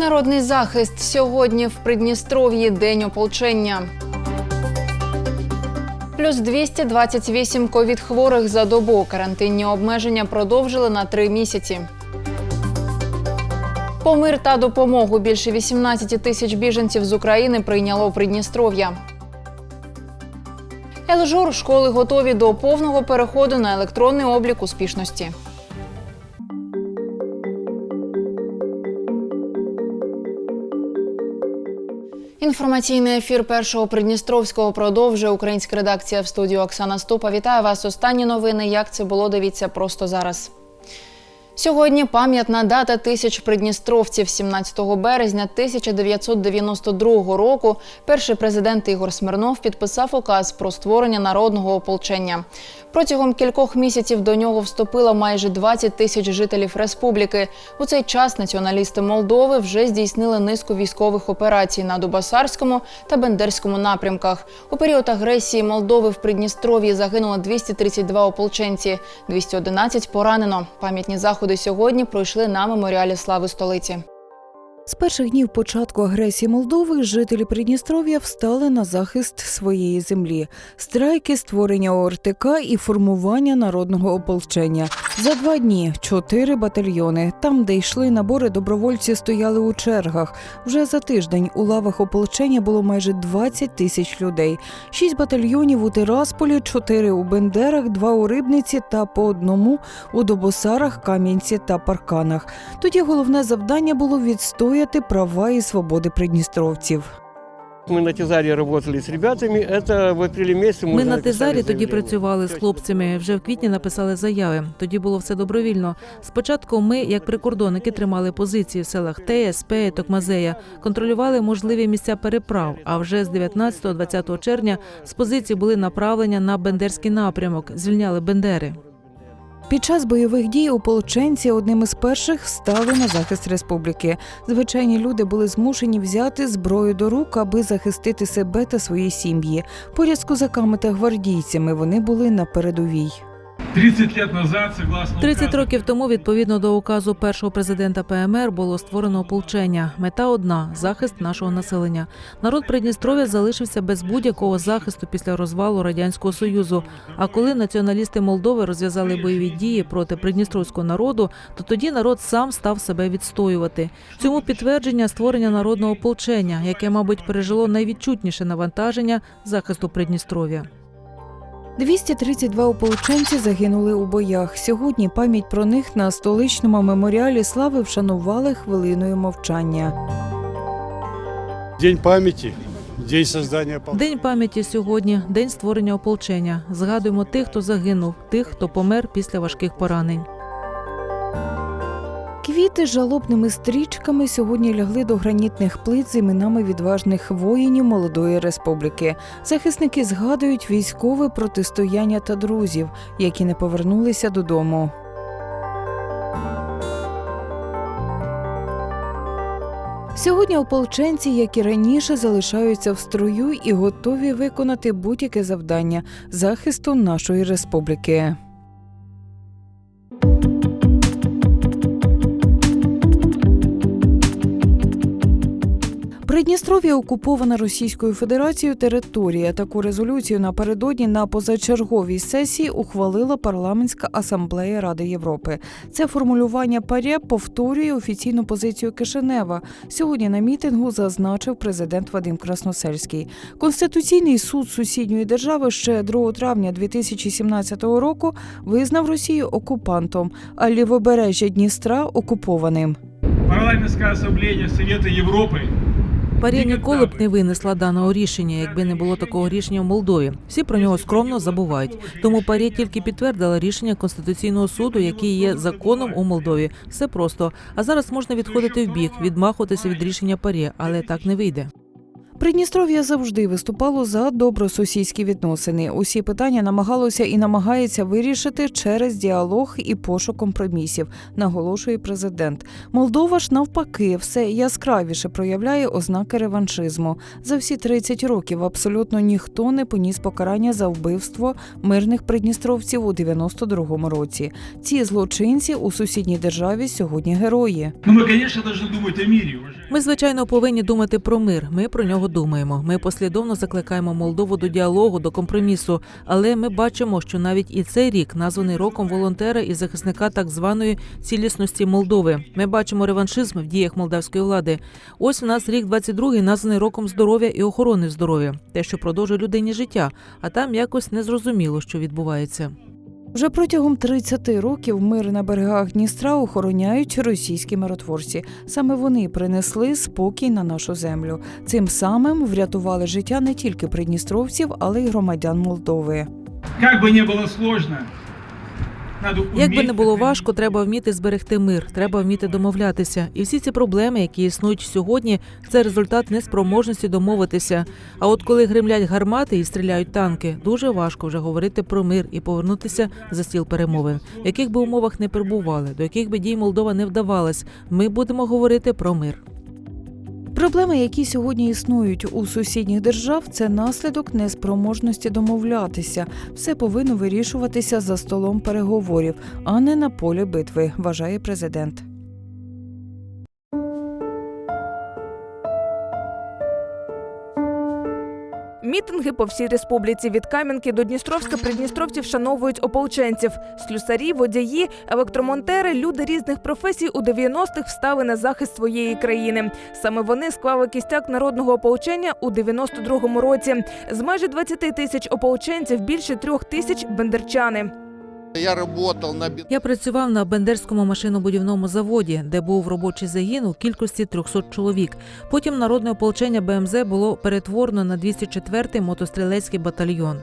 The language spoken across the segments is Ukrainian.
Народний захист сьогодні в Придністров'ї День ополчення. Плюс 228 ковід-хворих за добу. Карантинні обмеження продовжили на три місяці. По мир та допомогу більше 18 тисяч біженців з України прийняло Придністров'я. Елжур школи готові до повного переходу на електронний облік успішності. Інформаційний ефір першого Придністровського продовжує українська редакція в студію Оксана Ступа. Вітаю вас. Останні новини. Як це було? Дивіться просто зараз. Сьогодні пам'ятна дата тисяч придністровців 17 березня 1992 року. Перший президент Ігор Смирнов підписав указ про створення народного ополчення. Протягом кількох місяців до нього вступило майже 20 тисяч жителів республіки. У цей час націоналісти Молдови вже здійснили низку військових операцій на Дубасарському та Бендерському напрямках. У період агресії Молдови в Придністров'ї загинуло 232 ополченці, 211 поранено. Пам'ятні заходи сьогодні пройшли на меморіалі слави столиці. З перших днів початку агресії Молдови жителі Придністров'я встали на захист своєї землі, страйки, створення ОРТК і формування народного ополчення. За два дні чотири батальйони. Там, де йшли набори, добровольці стояли у чергах. Вже за тиждень у лавах ополчення було майже 20 тисяч людей. Шість батальйонів у Тирасполі, чотири у Бендерах, два у Рибниці та по одному у Добосарах, Кам'янці та Парканах. Тоді головне завдання було відстояти права і свободи придністровців. Мы на Тизаре работали с ребятами. Это в апреле месяце мы, Ми уже на написали Тезарі тоді заявление. працювали з То есть хлопцями. Вже в квітні написали заяви. Тоді було все добровільно. Спочатку ми, як прикордонники, тримали позиції в селах Тея, Спея, Токмазея, контролювали можливі місця переправ. А вже з 19-20 червня з позицій були направлення на Бендерський напрямок, звільняли Бендери. Під час бойових дій ополченці одним із перших стали на захист республіки. Звичайні люди були змушені взяти зброю до рук, аби захистити себе та свої сім'ї. Поряд з козаками та гвардійцями вони були на передовій. 30 лет назад, согласно 30 указу років тому, відповідно до указу першого президента ПМР, було створено ополчення. Мета одна захист нашого населення. Народ Придністров'я залишився без будь-якого захисту після розвалу радянського союзу. А коли націоналісти Молдови розв'язали бойові дії проти придністровського народу, то тоді народ сам став себе відстоювати. Цьому підтвердження створення народного ополчення, яке, мабуть, пережило найвідчутніше навантаження захисту Придністров'я. 232 ополченці загинули у боях. Сьогодні пам'ять про них на столичному меморіалі слави вшанували хвилиною мовчання. День пам'яті. день создания ополчения. День пам'яті сьогодні, день створення ополчення. Згадуємо тих, хто загинув, тих, хто помер після важких поранень. Квіти з жалобними стрічками сьогодні лягли до гранітних плит з іменами відважних воїнів молодої республіки. Захисники згадують військове протистояння та друзів, які не повернулися додому. Сьогодні ополченці, як і раніше, залишаються в строю і готові виконати будь-яке завдання захисту нашої республіки. Придністров'я окупована Російською Федерацією територія. Таку резолюцію напередодні на позачерговій сесії ухвалила парламентська асамблея Ради Європи. Це формулювання ПАРЄ повторює офіційну позицію Кишинева. Сьогодні на мітингу зазначив президент Вадим Красносельський. Конституційний суд сусідньої держави ще 2 травня 2017 року визнав Росію окупантом, а лівобережжя Дністра окупованим. парламентская ассамблея Совета Европы Парі ніколи б не винесла даного рішення, якби не було такого рішення в Молдові. Всі про нього скромно забувають. Тому парі тільки підтвердила рішення конституційного суду, який є законом у Молдові. Все просто. А зараз можна відходити в бік, відмахуватися від рішення парі, але так не вийде. Придністров'я завжди виступало за добросусідські відносини. Усі питання намагалося і намагається вирішити через діалог і пошук компромісів, наголошує президент. Молдова ж навпаки все яскравіше проявляє ознаки реваншизму. За всі 30 років абсолютно ніхто не поніс покарання за вбивство мирних придністровців у 92-му році. Ці злочинці у сусідній державі сьогодні герої. Но мы, конечно, должны думать о мире, уважаемые. Ми, звичайно, повинні думати про мир. Ми про нього думаємо. Ми послідовно закликаємо Молдову до діалогу, до компромісу. Але ми бачимо, що навіть і цей рік названий роком волонтера і захисника так званої цілісності Молдови. Ми бачимо реваншизм в діях молдавської влади. Ось у нас рік 22-й названий роком здоров'я і охорони здоров'я, те, що продовжує людині життя. А там якось незрозуміло, що відбувається. Вже протягом 30 років мир на берегах Дністра охороняють російські миротворці. Саме вони принесли спокій на нашу землю. Цим самим врятували життя не тільки придністровців, але й громадян Молдови. Як би не було надо Як би не було важко, треба вміти зберегти мир, треба вміти домовлятися. І всі ці проблеми, які існують сьогодні, це результат неспроможності домовитися. А от коли гримлять гармати і стріляють танки, дуже важко вже говорити про мир і повернутися за стіл перемовин. В яких би умовах не перебували, до яких би дій Молдова не вдавалась, ми будемо говорити про мир. Проблеми, які сьогодні існують у сусідніх держав, це наслідок неспроможності домовлятися. Все повинно вирішуватися за столом переговорів, а не на полі битви, вважає президент. Мітинги по всій республіці від Кам'янки до Дністровська придністровці вшановують ополченців. Слюсарі, водії, електромонтери, люди різних професій у 90-х встали на захист своєї країни. Саме вони склали кістяк народного ополчення у 92-му році. З майже 20 тисяч ополченців більше трьох тисяч бендерчани. Я работал на Я працював на Бендерському машинобудівному заводі, де був робочий загін у кількості 300 чоловік. Потім народне ополчення БМЗ було перетворено на 204-й мотострілецький батальйон.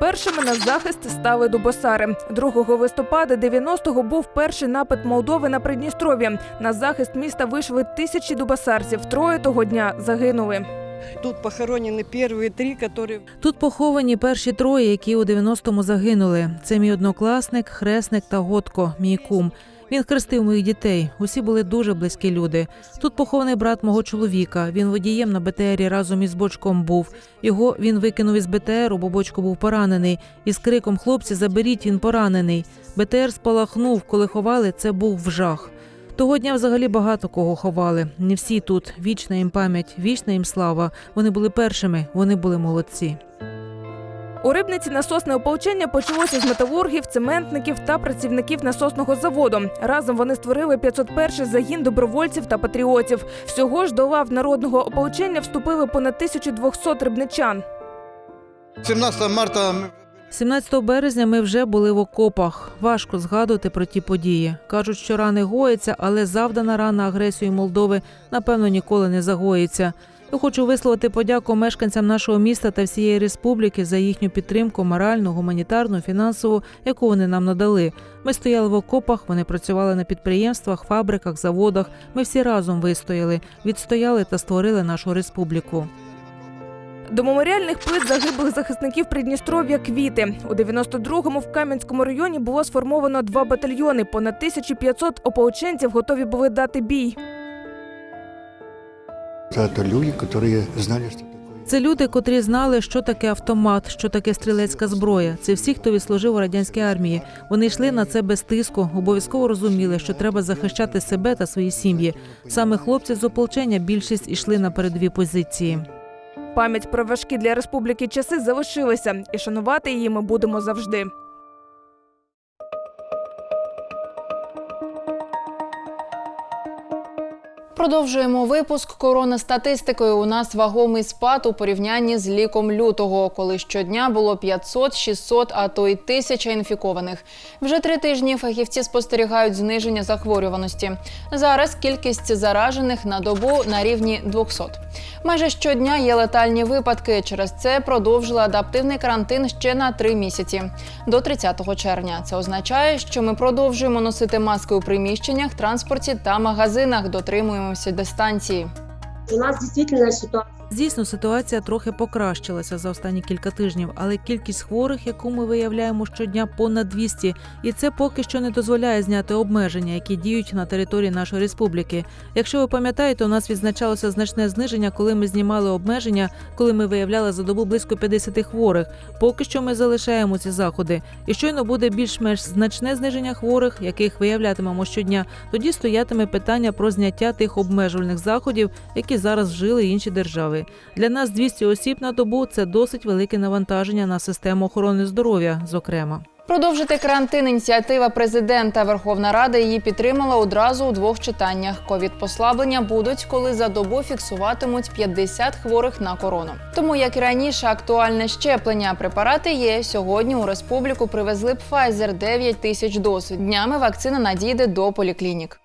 Першими на захист стали дубосари. 2 листопада 90-го був перший напад Молдови на Придністров'я. На захист міста вийшли тисячі дубосарців. Троє того дня загинули. Тут похоронены первые три, которые Тут поховані перші троє, які у 90-му загинули. Це мій однокласник, хресник та Готко, мій кум. Він хрестив моїх дітей. Усі були дуже близькі люди. Тут похований брат мого чоловіка. Він водієм на БТРі разом із бочком був. Його він викинув із БТРу, бо бочко був поранений. І з криком Хлопці, заберіть, він поранений. БТР спалахнув, коли ховали, це був вжах. Того дня взагалі багато кого ховали. Не всі тут. Вічна їм пам'ять, вічна їм слава. Вони були першими, вони були молодці. У рибниці насосне ополчення почалося з металургів, цементників та працівників насосного заводу. Разом вони створили 501-й загін добровольців та патріотів. Всього ж до лав народного ополчення вступили понад 1200 рибничан. 17 марта 17 березня ми вже були в окопах. Важко згадувати про ті події. Кажуть, що рани гояться, але завдана рана агресією Молдови напевно ніколи не загоїться. Я хочу висловити подяку мешканцям нашого міста та всієї республіки за їхню підтримку моральну, гуманітарну, фінансову, яку вони нам надали. Ми стояли в окопах, вони працювали на підприємствах, фабриках, заводах. Ми всі разом вистояли, відстояли та створили нашу республіку. До меморіальних плит загиблих захисників Придністров'я квіти. У 92-му в Кам'янському районі було сформовано два батальйони. Понад 1500 ополченців готові були дати бій. Это люди, которые знали, что такое. Це люди, котрі знали, що таке автомат, що таке стрілецька зброя. Це всі, хто відслужив у радянській армії. Вони йшли на це без тиску, обов'язково розуміли, що треба захищати себе та свої сім'ї. Саме хлопці з ополчення більшість ішли на передові позиції. Пам'ять про важкі для республіки часи залишилася, і шанувати її ми будемо завжди. Продовжуємо випуск корона статистикою. У нас вагомий спад у порівнянні з ліком лютого, коли щодня було 500, 600, а то й тисяча інфікованих. Вже три тижні фахівці спостерігають зниження захворюваності. Зараз кількість заражених на добу на рівні 200. Майже щодня є летальні випадки. Через це продовжили адаптивний карантин ще на три місяці до 30 червня. Це означає, що ми продовжуємо носити маски у приміщеннях, транспорті та магазинах. Дотримуємося дистанції. У нас действительно ситуация Звісно, ситуація трохи покращилася за останні кілька тижнів, але кількість хворих, яку ми виявляємо щодня, понад 200, і це поки що не дозволяє зняти обмеження, які діють на території нашої республіки. Якщо ви пам'ятаєте, у нас відзначалося значне зниження, коли ми знімали обмеження, коли ми виявляли за добу близько 50 хворих. Поки що ми залишаємо ці заходи. І щойно буде більш-менш значне зниження хворих, яких виявлятимемо щодня, тоді стоятиме питання про зняття тих обмежувальних заходів, які зараз вжили інші держави. Для нас 200 осіб на добу це досить велике навантаження на систему охорони здоров'я, зокрема. Продовжити карантин ініціатива президента. Верховна Рада її підтримала одразу у двох читаннях. Ковід послаблення будуть, коли за добу фіксуватимуть 50 хворих на корону. Тому, як і раніше, актуальне щеплення. Препарати є. Сьогодні у республіку привезли Pfizer 9 тисяч доз. Днями вакцина надійде до поліклінік.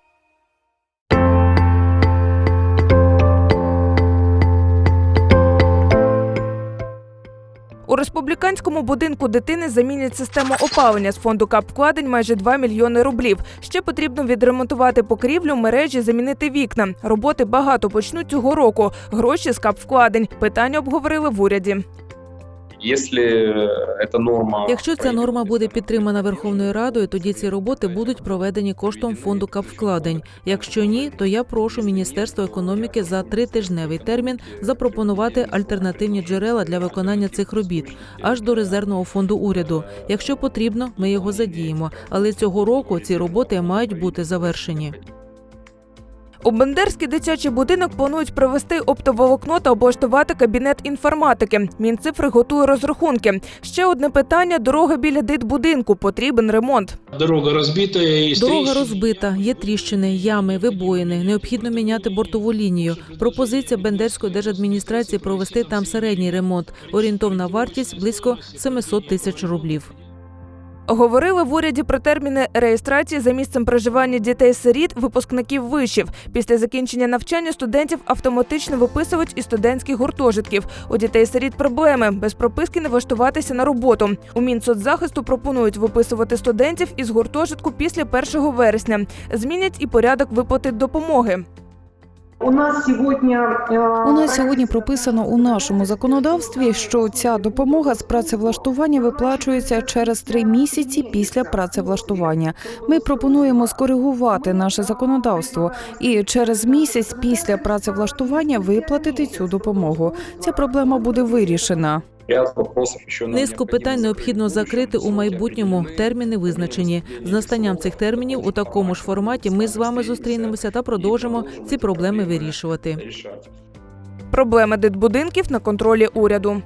У республіканському будинку дитини замінять систему опалення з фонду кап вкладень майже 2 мільйони рублів. Ще потрібно відремонтувати покрівлю, мережі, замінити вікна. Роботи багато почнуть цього року. Гроші з кап вкладень. Питання обговорили в уряді. Якщо ця норма буде підтримана Верховною Радою, тоді ці роботи будуть проведені коштом фонду капвкладень. Якщо ні, то я прошу Міністерство економіки за тритижневий термін запропонувати альтернативні джерела для виконання цих робіт аж до резервного фонду уряду. Якщо потрібно, ми його задіємо. Але цього року ці роботи мають бути завершені. У Бендерський дитячий будинок планують провести оптоволокно та облаштувати кабінет інформатики. Мінцифри готує розрахунки. Ще одне питання: дорога біля дитбудинку. Потрібен ремонт. Дорога разбитая и Дорога розбита, є тріщини, ями, вибоїни. Необхідно міняти бортову лінію. Пропозиція Бендерської держадміністрації провести там середній ремонт. Орієнтовна вартість близько 700 тисяч рублів. Говорили в уряді про терміни реєстрації за місцем проживання дітей-сиріт, випускників вишів. Після закінчення навчання студентів автоматично виписують із студентських гуртожитків. У дітей-сиріт проблеми без прописки не влаштуватися на роботу. У Мінсоцзахисту пропонують виписувати студентів із гуртожитку після 1 вересня. Змінять і порядок виплати допомоги. У нас сьогодні е, У нас сьогодні прописано у нашому законодавстві, що ця допомога з працевлаштування виплачується через три місяці після працевлаштування. Ми пропонуємо скоригувати наше законодавство і через місяць після працевлаштування виплатити цю допомогу. Ця проблема буде вирішена. Низку питань необхідно закрити у майбутньому. Терміни визначені. З настанням цих термінів у такому ж форматі ми з вами зустрінемося та продовжимо ці проблеми вирішувати. Проблеми дитбудинків на контролі уряду.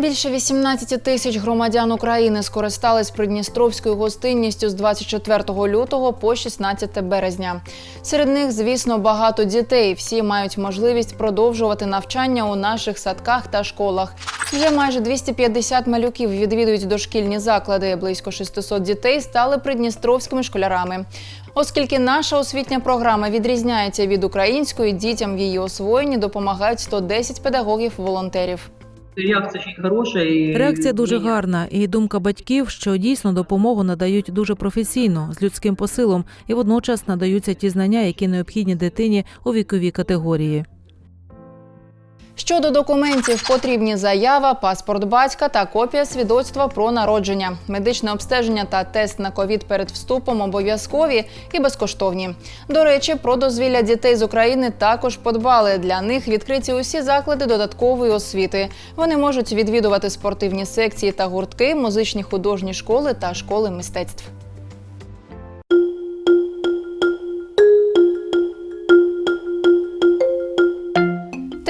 Більше 18 тисяч громадян України скористались придністровською гостинністю з 24 лютого по 16 березня. Серед них, звісно, багато дітей. Всі мають можливість продовжувати навчання у наших садках та школах. Вже майже 250 малюків відвідують дошкільні заклади. Близько 600 дітей стали придністровськими школярами. Оскільки наша освітня програма відрізняється від української, дітям в її освоєнні допомагають 110 педагогів-волонтерів. Реакція дуже хороша. І... Реакція дуже гарна, і думка батьків, що дійсно допомогу надають дуже професійно, з людським посилом, і водночас надаються ті знання, які необхідні дитині у віковій категорії. Щодо документів, потрібні заява, паспорт батька та копія свідоцтва про народження. Медичне обстеження та тест на ковід перед вступом обов'язкові і безкоштовні. До речі, про дозвілля дітей з України також подбали. Для них відкриті усі заклади додаткової освіти. Вони можуть відвідувати спортивні секції та гуртки, музичні художні школи та школи мистецтв.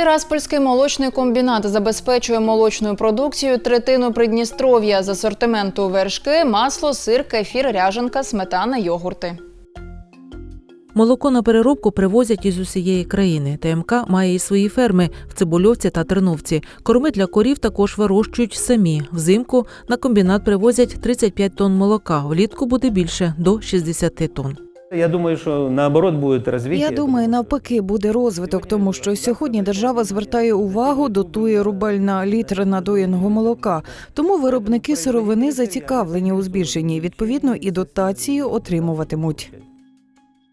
Тираспольський молочний комбінат забезпечує молочною продукцією третину Придністров'я з асортименту вершки, масло, сир, кефір, ряженка, сметана, йогурти. Молоко на переробку привозять із усієї країни. ТМК має і свої ферми в Цибульовці та Терновці. Корми для корів також вирощують самі. Взимку на комбінат привозять 35 тонн молока. Влітку буде більше до 60 тонн. Я думаю, що наоборот буде розвиття. Я думаю, навпаки, буде розвиток, тому що сьогодні держава звертає увагу, дотує рубль на літр надоєного молока. Тому виробники сировини зацікавлені у збільшенні. Відповідно, і дотації отримуватимуть.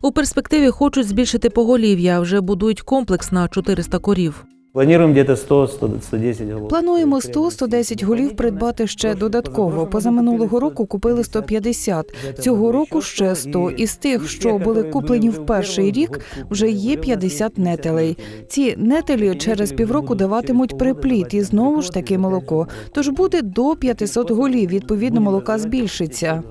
У перспективі хочуть збільшити поголів'я, вже будують комплекс на 400 корів. Плануємо десь 100 110 голов. Плануємо 100-110 голів придбати ще додатково. Позаминулого року купили 150, цього року ще 100. Із тих, що були куплені в перший рік, вже є 50 нетелей. Ці нетелі через півроку даватимуть припліт і знову ж таки молоко. Тож буде до 500 голів. Відповідно, молока збільшиться.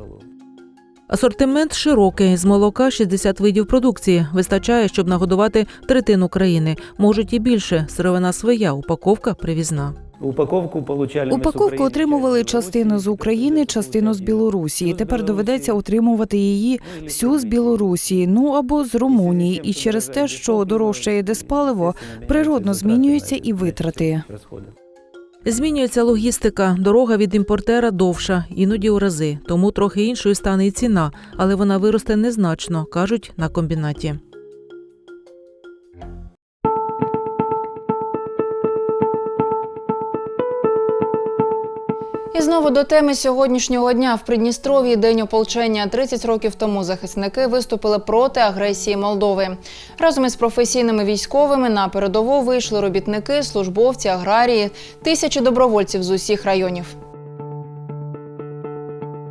Асортимент широкий з молока 60 видів продукції. Вистачає, щоб нагодувати третину країни. Можуть і більше. Сировина своя, упаковка привізна. Упаковку получали Упаковку отримували частину з України, частину з Білорусі. Тепер доведеться отримувати її всю з Білорусі, ну або з Румунії. І через те, що дорожчає диспаливо, природно змінюються і витрати. Змінюється логістика. Дорога від імпортера довша, іноді у рази. Тому трохи іншою стане і ціна, але вона виросте незначно, кажуть на комбінаті. І знову до теми сьогоднішнього дня в Придністров'ї день ополчення. 30 років тому захисники виступили проти агресії Молдови. Разом із професійними військовими на передову вийшли робітники, службовці, аграрії, тисячі добровольців з усіх районів.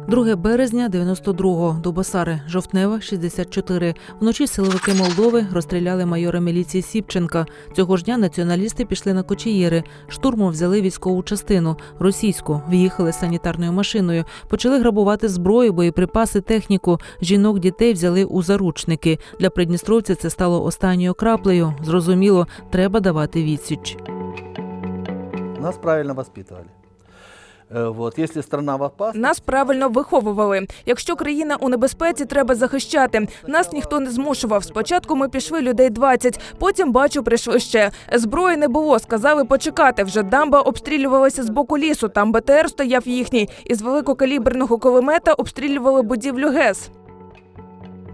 2 березня 92-го, Дубосари, Жовтнева, 64. Вночі силовики Молдови розстріляли майора міліції Сіпченка. Цього ж дня націоналісти пішли на кочеєри. Штурмом взяли військову частину російську. В'їхали санітарною машиною. Почали грабувати зброю, боєприпаси, техніку. Жінок, дітей взяли у заручники. Для придністровця це стало останньою краплею. Зрозуміло, треба давати відсіч. Нас правильно воспитывали. Вот, если страна в опасности, Нас правильно виховували. Якщо країна у небезпеці, треба захищати. Нас ніхто не змушував. Спочатку ми пішли людей 20, потім бачу, прийшли ще. Зброї не було. Сказали почекати. Вже дамба обстрілювалася з боку лісу. Там БТР стояв їхній. Із великокаліберного кулемета обстрілювали будівлю ГЕС.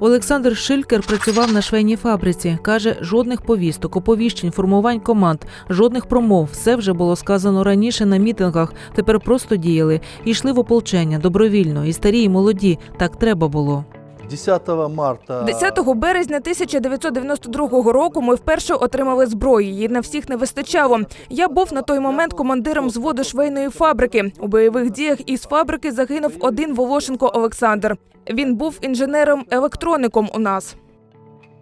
Олександр Шилькер працював на швейній фабриці. Каже, жодних повісток, оповіщень, формувань команд, жодних промов. Все вже було сказано раніше на мітингах. Тепер просто діяли. Йшли в ополчення добровільно, і старі, і молоді. Так треба було. 10 марта... 10 березня 1992 року ми вперше отримали зброю. Її на всіх не вистачало. Я був на той момент командиром зводу швейної фабрики. У бойових діях із фабрики загинув один Волошенко Олександр. Він був інженером-електроником у нас.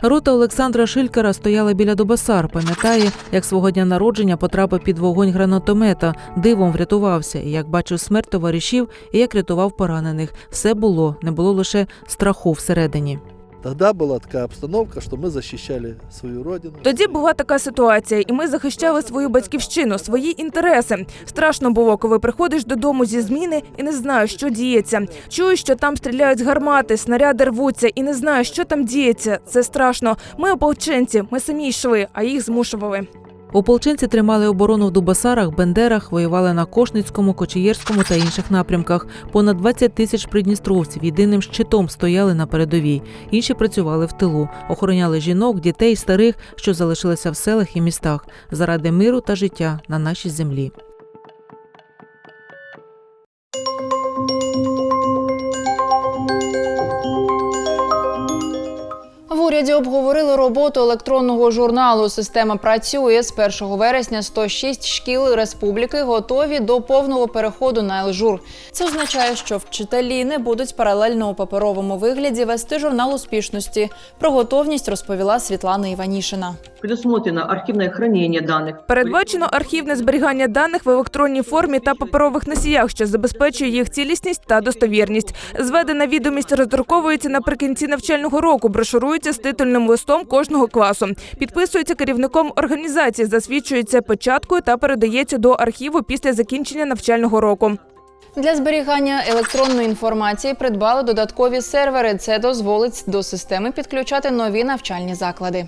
Рота Олександра Шилькера стояла біля Добасар. Пам'ятає, як свого дня народження потрапив під вогонь гранатомета, дивом врятувався, і як бачив смерть товаришів, і як рятував поранених. Все було, не було лише страху всередині. Тогда була така обстановка, що ми захищали свою родину. Тоді була така ситуація, і ми захищали свою батьківщину, свої інтереси. Страшно було, коли приходиш додому зі зміни і не знаєш, що діється. Чую, що там стріляють гармати, снаряди рвуться, і не знаю, що там діється. Це страшно. Ми ополченці, ми самі йшли, а їх змушували. Ополченці тримали оборону в Дубасарах, Бендерах, воювали на Кошницькому, Кочеєрському та інших напрямках. Понад 20 тисяч придністровців єдиним щитом стояли на передовій. Інші працювали в тилу, охороняли жінок, дітей, старих, що залишилися в селах і містах заради миру та життя на нашій землі. Уряді обговорили роботу електронного журналу. Система працює з 1 вересня. 106 шкіл республіки готові до повного переходу на Елжур. Це означає, що вчителі не будуть паралельно у паперовому вигляді вести журнал успішності. Про готовність розповіла Світлана Іванішина. Предусмотрено архивное хранение данных. Передбачено архівне зберігання даних в електронній формі та паперових носіях, що забезпечує їх цілісність та достовірність. Зведена відомість роздруковується наприкінці навчального року, брошурується з титульним листом кожного класу, підписується керівником організації, засвідчується печаткою та передається до архіву після закінчення навчального року. Для зберігання електронної інформації придбали додаткові сервери. Це дозволить до системи підключати нові навчальні заклади.